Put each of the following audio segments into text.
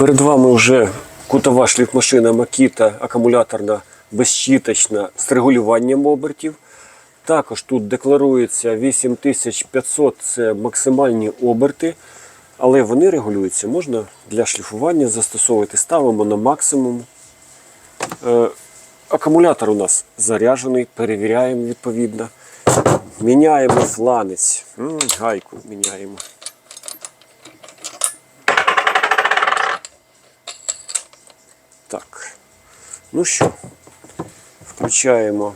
Перед вами вже кутова шліфмашина Makita акумуляторна безщіточна з регулюванням обертів. Також тут декларується 8500 це максимальні оберти, але вони регулюються. Можна для шліфування застосовувати. Ставимо на максимум. Е, акумулятор у нас заряджений, перевіряємо відповідно. Міняємо фланець. Гайку міняємо. Так. Ну що, включаємо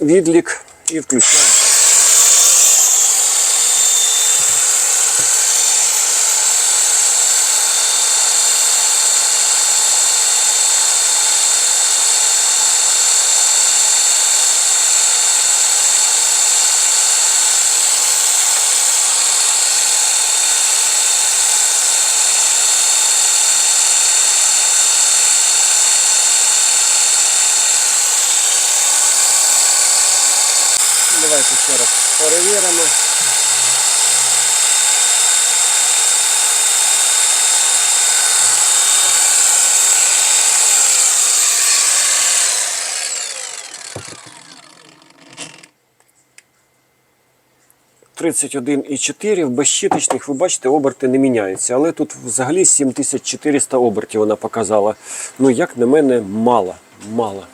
відлік і включаємо. Давайте ще раз перевіримо. «31,4» в безщіточних, ви бачите, оберти не міняються. Але тут взагалі 7400 обертів вона показала. Ну, як на мене, мало. Мало.